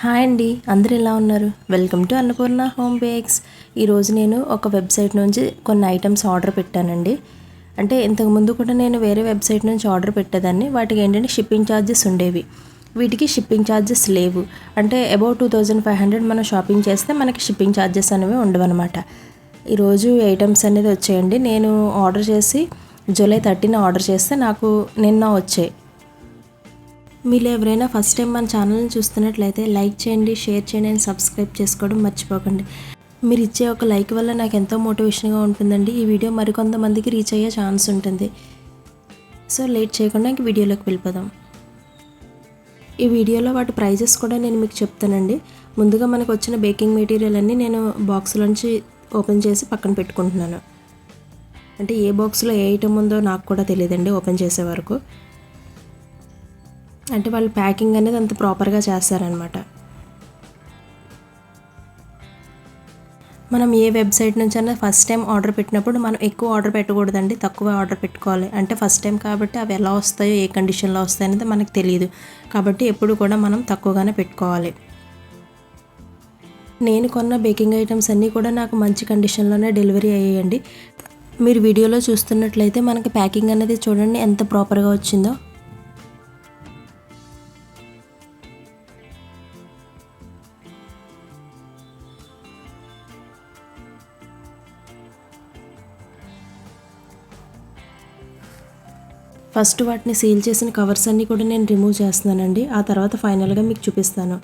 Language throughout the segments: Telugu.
హాయ్ అండి అందరు ఎలా ఉన్నారు? Welcome to Annapurna home bakes ఈరోజు నేను ఒక వెబ్సైట్ నుంచి కొన్ని ఐటమ్స్ ఆర్డర్ పెట్టానండి. అంటే ఇంతకుముందు కూడా నేను వేరే వెబ్సైట్ నుంచి ఆర్డర్ పెట్టేదాన్ని. వాటికి ఏంటంటే షిప్పింగ్ ఛార్జెస్ ఉండేవి. వీటికి షిప్పింగ్ ఛార్జెస్ లేవు. అంటే about two thousand five hundred మనం షాపింగ్ చేస్తే మనకి షిప్పింగ్ ఛార్జెస్ అనేవి ఉండవన్నమాట. ఈరోజు ఐటమ్స్ అనేది వచ్చాయండి. నేను ఆర్డర్ చేసి జూలై థర్టీన్ ఆర్డర్ చేస్తే నాకు నిన్న వచ్చాయి. మీరు ఎవరైనా ఫస్ట్ టైం మన ఛానల్ని చూస్తున్నట్లయితే లైక్ చేయండి షేర్ చేయండి అండ్ సబ్స్క్రైబ్ చేసుకోవడం మర్చిపోకండి. మీరు ఇచ్చే ఒక లైక్ వల్ల నాకు ఎంతో మోటివేషన్గా ఉంటుందండి. ఈ వీడియో మరికొంతమందికి రీచ్ అయ్యే ఛాన్స్ ఉంటుంది. సో లేట్ చేయకుండా ఇంక వీడియోలోకి వెళ్ళిపోదాం. ఈ వీడియోలో వాటి ప్రైజెస్ కూడా నేను మీకు చెప్తానండి. ముందుగా మనకు వచ్చిన బేకింగ్ మెటీరియల్ అన్నీ నేను బాక్స్లోంచి ఓపెన్ చేసి పక్కన పెట్టుకుంటున్నాను. అంటే ఏ బాక్స్లో ఏ ఐటమ్ ఉందో నాకు కూడా తెలియదండి ఓపెన్ చేసే వరకు. అంటే వాళ్ళు ప్యాకింగ్ అనేది అంత ప్రాపర్గా చేస్తారనమాట మనం ఏ వెబ్సైట్ నుంచి అయినా ఫస్ట్ టైం ఆర్డర్ పెట్టినప్పుడు మనం ఎక్కువ ఆర్డర్ పెట్టకూడదండి తక్కువ ఆర్డర్ పెట్టుకోవాలి. అంటే ఫస్ట్ టైం కాబట్టి అవి ఎలా వస్తాయో ఏ కండిషన్లో వస్తాయి అనేది మనకు తెలియదు కాబట్టి ఎప్పుడు కూడా మనం తక్కువగానే పెట్టుకోవాలి. నేను కొన్న బేకింగ్ ఐటమ్స్ అన్నీ కూడా నాకు మంచి కండిషన్లోనే డెలివరీ అయ్యాయండి. మీరు వీడియోలో చూస్తున్నట్లయితే మనకి ప్యాకింగ్ అనేది చూడండి ఎంత ప్రాపర్గా వచ్చిందో. ఫస్ట్ వాటిని సీల్ చేసిన కవర్స్ అన్నీ కూడా నేను రిమూవ్ చేస్తున్నానండి. ఆ తర్వాత ఫైనల్గా మీకు చూపిస్తాను.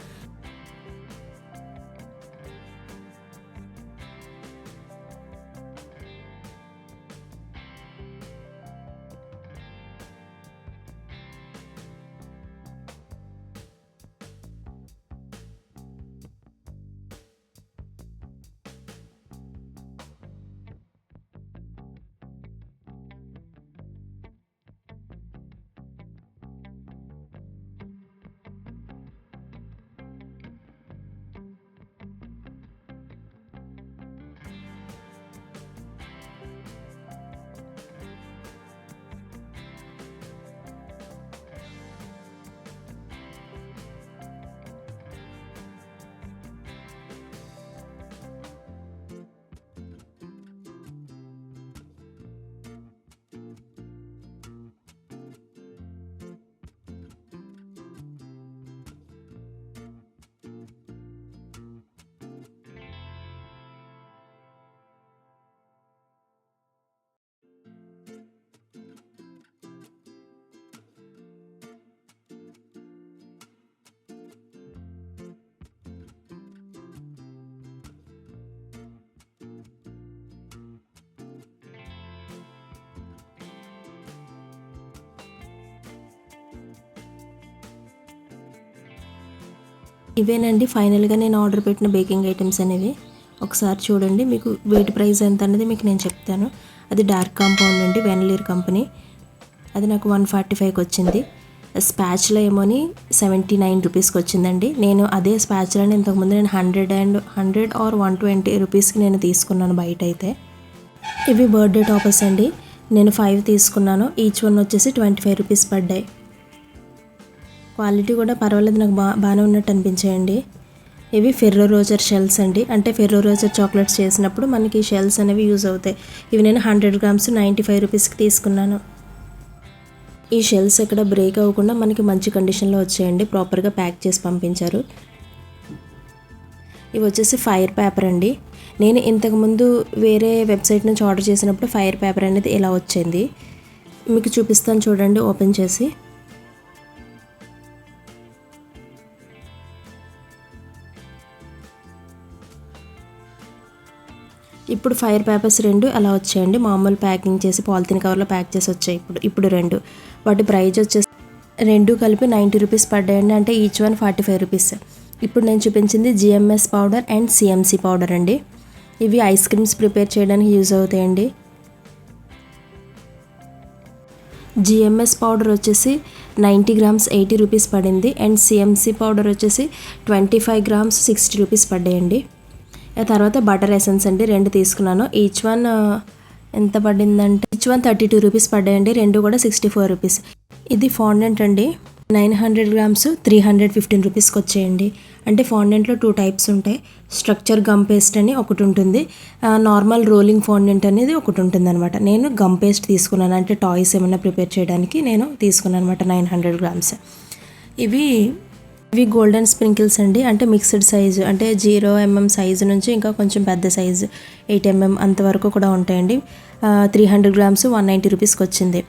ఇవేనండి ఫైనల్గా నేను ఆర్డర్ పెట్టిన బేకింగ్ ఐటమ్స్ అనేవి. ఒకసారి చూడండి మీకు వీటి ప్రైస్ ఎంత అనేది మీకు నేను చెప్తాను. అది డార్క్ కాంపౌండ్ అండి వెనలీర్ కంపెనీ. అది నాకు వన్ ఫార్టీ ఫైవ్కి వచ్చింది. స్పాచ్లో ఏమోని సెవెంటీ నైన్ రూపీస్కి వచ్చిందండి. నేను అదే స్పాచ్లని ఇంతకుముందు నేను hundred and hundred or one twenty రూపీస్కి నేను తీసుకున్నాను బయట అయితే ఇవి బర్త్డే టాపర్స్ అండి. నేను ఫైవ్ తీసుకున్నాను. ఈచ్ వన్ వచ్చేసి ట్వంటీ ఫైవ్ రూపీస్ పడ్డాయి. క్వాలిటీ కూడా పర్వాలేదు నాకు బా బాగానే ఉన్నట్టు అనిపించాయండి. ఇవి ఫెర్రో రోజర్ షెల్స్ అండి. అంటే ఫెర్రో రోజర్ చాక్లెట్స్ చేసినప్పుడు మనకి షెల్స్ అనేవి యూజ్ అవుతాయి. ఇవి నేను హండ్రెడ్ గ్రామ్స్ నైంటీ ఫైవ్ రూపీస్కి తీసుకున్నాను. ఈ షెల్స్ ఎక్కడ బ్రేక్ అవ్వకుండా మనకి మంచి కండిషన్లో వచ్చాయండి. ప్రాపర్గా ప్యాక్ చేసి పంపించారు. ఇవి వచ్చేసి ఫైర్ పేపర్ అండి. నేను ఇంతకుముందు వేరే వెబ్సైట్ నుంచి ఆర్డర్ చేసినప్పుడు ఫైర్ పేపర్ అనేది ఇలా వచ్చింది. మీకు చూపిస్తాను చూడండి ఓపెన్ చేసి. ఇప్పుడు ఫైర్ పేపర్స్ రెండు అలా వచ్చాయండి. మామూలు ప్యాకింగ్ చేసి పాలిథిన్ కవర్లో ప్యాక్ చేసి వచ్చాయి. ఇప్పుడు ఇప్పుడు రెండు. వాటి ప్రైజ్ వచ్చేసి రెండు కలిపి నైంటీ రూపీస్ పడ్డాయండి. అంటే each one forty five rupees. ఇప్పుడు నేను చూపించింది GMS powder and CMC powder అండి. ఇవి ఐస్ క్రీమ్స్ ప్రిపేర్ చేయడానికి యూజ్ అవుతాయండి. జిఎంఎస్ పౌడర్ వచ్చేసి నైంటీ గ్రామ్స్ ఎయిటీ రూపీస్ పడింది. అండ్ సిఎంసి పౌడర్ వచ్చేసి twenty five grams sixty rupees పడ్డాయండి. తర్వాత బటర్ ఎసెన్స్ అండి రెండు తీసుకున్నాను. ఈచ్ వన్ ఎంత పడిందంటే each one thirty two rupees పడ్డాయండి రెండు కూడా సిక్స్టీ ఫోర్ రూపీస్ ఇది ఫాండెంట్ అండి nine hundred grams three hundred fifteen రూపీస్కి వచ్చేయండి. అంటే ఫాండెంట్లో టూ టైప్స్ ఉంటాయి. స్ట్రక్చర్ గమ్ పేస్ట్ అని ఒకటి ఉంటుంది. నార్మల్ రోలింగ్ ఫాండెంట్ అనేది ఒకటి ఉంటుంది అనమాట నేను గమ్ పేస్ట్ తీసుకున్నాను అంటే టాయ్స్ ఏమైనా ప్రిపేర్ చేయడానికి నేను తీసుకున్నాను అనమాట నైన్ హండ్రెడ్ గ్రామ్స్ ఇవి ఇవి గోల్డెన్ స్ప్రింకిల్స్ అండి. అంటే మిక్స్డ్ సైజు అంటే జీరో ఎంఎం సైజు నుంచి ఇంకా కొంచెం పెద్ద సైజు ఎయిట్ ఎంఎం అంతవరకు కూడా ఉంటాయండి. Three hundred grams one ninety రూపీస్కి వచ్చింది.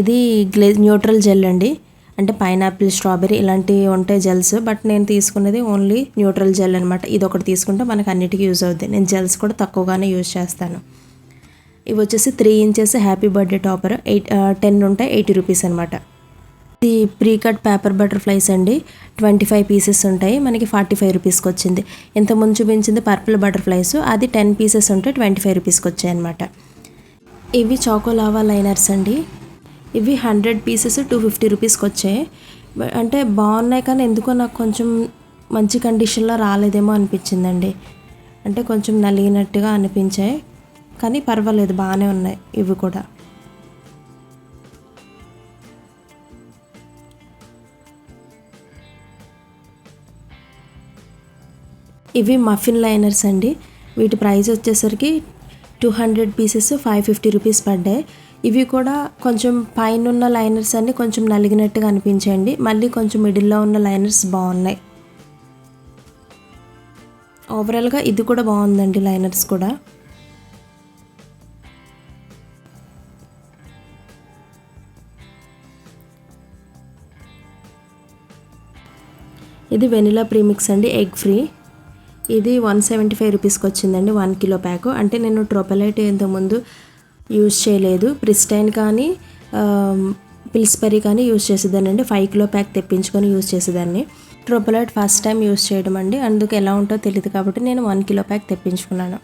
ఇది గ్లే న్యూట్రల్ జెల్ అండి. అంటే పైనాపిల్ స్ట్రాబెరీ ఇలాంటివి ఉంటాయి జెల్స్ బట్ నేను తీసుకున్నది ఓన్లీ న్యూట్రల్ జెల్ అనమాట ఇది ఒకటి తీసుకుంటే మనకు అన్నిటికీ యూజ్ అవుద్ది. నేను జెల్స్ కూడా తక్కువగానే యూజ్ చేస్తాను. ఇవి వచ్చేసి three inches happy birthday topper eight ten ఉంటాయి ఎయిటీ రూపీస్ అనమాట ఇది ప్రీ కట్ పేపర్ బటర్ఫ్లైస్ అండి. ట్వంటీ ఫైవ్ పీసెస్ ఉంటాయి. మనకి ఫార్టీ ఫైవ్ రూపీస్కి వచ్చింది. ఇంత ముందు చూపించింది పర్పుల్ బటర్ఫ్లైస్. అది టెన్ పీసెస్ ఉంటే ట్వంటీ ఫైవ్ రూపీస్కి వచ్చాయి అనమాట ఇవి చాకోలావా లైనర్స్ అండి. ఇవి హండ్రెడ్ పీసెస్ టూ ఫిఫ్టీ రూపీస్కి వచ్చాయి. అంటే బాగున్నాయి కానీ ఎందుకో నాకు కొంచెం మంచి కండిషన్లో రాలేదేమో అనిపించిందండి. అంటే కొంచెం నలిగినట్టుగా అనిపించాయి. కానీ పర్వాలేదు బాగానే ఉన్నాయి. ఇవి కూడా. ఇవి మఫిన్ లైనర్స్ అండి. వీటి ప్రైస్ వచ్చేసరికి two hundred pieces five fifty rupees పడ్డాయి. ఇవి కూడా కొంచెం పైన ఉన్న లైనర్స్ అన్ని కొంచెం నలిగినట్టుగా అనిపించండి మళ్ళీ కొంచెం మిడిల్లో ఉన్న లైనర్స్ బాగున్నాయి. ఓవరాల్గా ఇది కూడా బాగుందండి లైనర్స్ కూడా. ఇది వెనిలా ప్రీమిక్స్ అండి ఎగ్ ఫ్రీ ఇది వన్ సెవెంటీ ఫైవ్ రూపీస్కి వచ్చిందండి వన్ కిలో ప్యాక్. అంటే నేను ట్రోపలైట్ ఇంతకుముందు యూజ్ చేయలేదు. ప్రిస్టైన్ కానీ పిల్స్పరీ కానీ యూజ్ చేసేదానండి ఫైవ్ కిలో ప్యాక్ తెప్పించుకొని యూజ్ చేసేదాన్ని. ట్రోపలైట్ ఫస్ట్ టైం యూజ్ చేయడం అండి. అందుకు ఎలా ఉంటుందో తెలియదు కాబట్టి నేను వన్ కిలో ప్యాక్ తెప్పించుకున్నాను.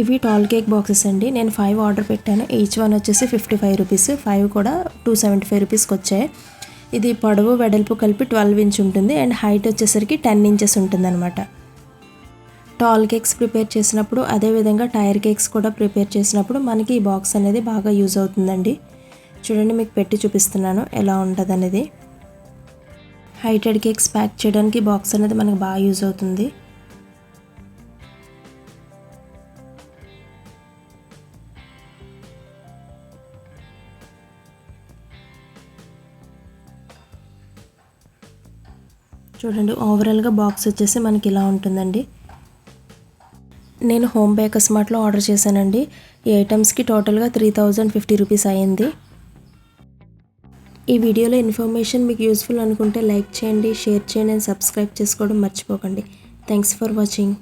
ఇవి టాల్ కేక్ బాక్సెస్ అండి. నేను ఫైవ్ ఆర్డర్ పెట్టాను. ఈచ్ వన్ వచ్చేసి ఫిఫ్టీ ఫైవ్ రూపీస్. ఫైవ్ కూడా టూ సెవెంటీ ఫైవ్ రూపీస్కి వచ్చాయి ఇది పొడవు వెడల్పు కలిపి ట్వెల్వ్ ఇంచ్ ఉంటుంది. అండ్ హైట్ వచ్చేసరికి టెన్ ఇంచెస్ ఉంటుందన్నమాట. టాల్ కేక్స్ ప్రిపేర్ చేసినప్పుడు అదేవిధంగా టైర్ కేక్స్ కూడా ప్రిపేర్ చేసినప్పుడు మనకి ఈ బాక్స్ అనేది బాగా యూజ్ అవుతుందండి. చూడండి మీకు పెట్టి చూపిస్తున్నాను ఎలా ఉంటుంది అనేది హైటెడ్ కేక్స్ ప్యాక్ చేయడానికి బాక్స్ అనేది మనకు బాగా యూజ్ అవుతుంది. చూడండి ఓవరాల్గా బాక్స్ వచ్చేసి మనకి ఇలా ఉంటుందండి. నేను హోమ్ బేకర్స్ మార్ట్లో ఆర్డర్ చేశానండి. ఈ ఐటమ్స్కి టోటల్గా త్రీ థౌజండ్ ఫిఫ్టీ రూపీస్ అయ్యింది. ఈ వీడియోలో ఇన్ఫర్మేషన్ మీకు యూస్ఫుల్ అనుకుంటే లైక్ చేయండి షేర్ చేయండి అండ్ సబ్స్క్రైబ్ చేసుకోవడం మర్చిపోకండి. Thanks for watching.